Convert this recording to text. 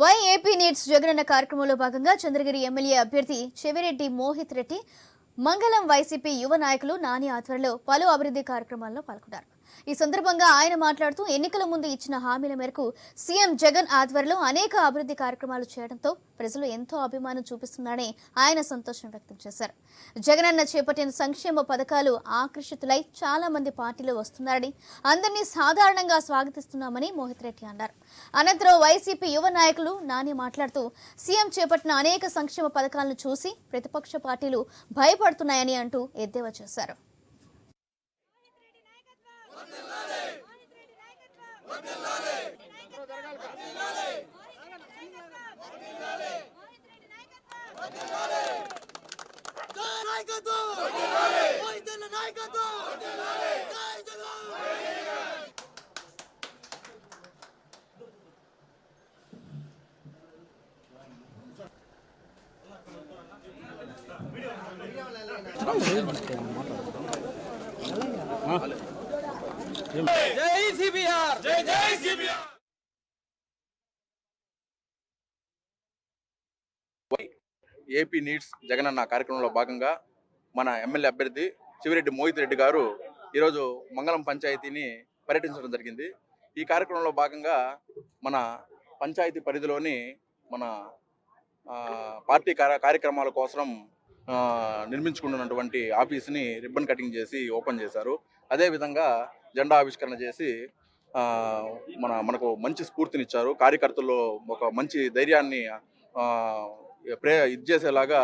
Why AP needs Jagananna కార్యక్రమంలో భాగంగా Chandragiri MLA అభ్యర్థి చెవిరెడ్డి మోహిత్ రెడ్డి మంగళం వైసీపీ యువ నాయకులు నాని ఆధ్వర్యంలో పలు అభివృద్ధి కార్యక్రమాల్లో పాల్గొన్నారు. ఈ సందర్భంగా ఆయన మాట్లాడుతూ ఎన్నికల ముందు ఇచ్చిన హామీల మేరకు సీఎం జగన్ ఆధ్వర్యంలో అనేక అభివృద్ధి కార్యక్రమాలు చేయడంతో ప్రజలు ఎంతో అభిమానం చూపిస్తున్నారని ఆయన సంతోషం వ్యక్తం చేశారు. జగనన్న చేపట్టిన సంక్షేమ పథకాలు ఆకర్షితులై చాలా మంది పార్టీలో వస్తున్నారని అందరినీ సాధారణంగా స్వాగతిస్తున్నామని మోహిత్ రెడ్డి అన్నారు. అనంతరం వైసీపీ యువ నాయకులు నాని మాట్లాడుతూ సీఎం చేపట్టిన అనేక సంక్షేమ పథకాలను చూసి ప్రతిపక్ష పార్టీలు భయపడుతున్నాయని అంటూ ఎద్దేవా చేశారు. జై జగన్ జై సిబిఆర్ జై జై సిబిఆర్ ఏపీ నీడ్స్ జగన్ అన్న కార్యక్రమంలో భాగంగా మన ఎమ్మెల్యే అభ్యర్థి చివిరెడ్డి మోహిత్ రెడ్డి గారు ఈరోజు మంగళం పంచాయతీని పర్యటించడం జరిగింది. ఈ కార్యక్రమంలో భాగంగా మన పంచాయతీ పరిధిలోని మన ఆ, పార్టీ కార్య- కార్యక్రమాల కోసం నిర్మించుకున్నటువంటి ఆఫీస్ని రిబ్బన్ కటింగ్ చేసి ఓపెన్ చేశారు. అదేవిధంగా జెండా ఆవిష్కరణ చేసి మన మనకు మంచి స్ఫూర్తినిచ్చారు. కార్యకర్తల్లో ఒక మంచి ధైర్యాన్ని ప్రే ఇది చేసేలాగా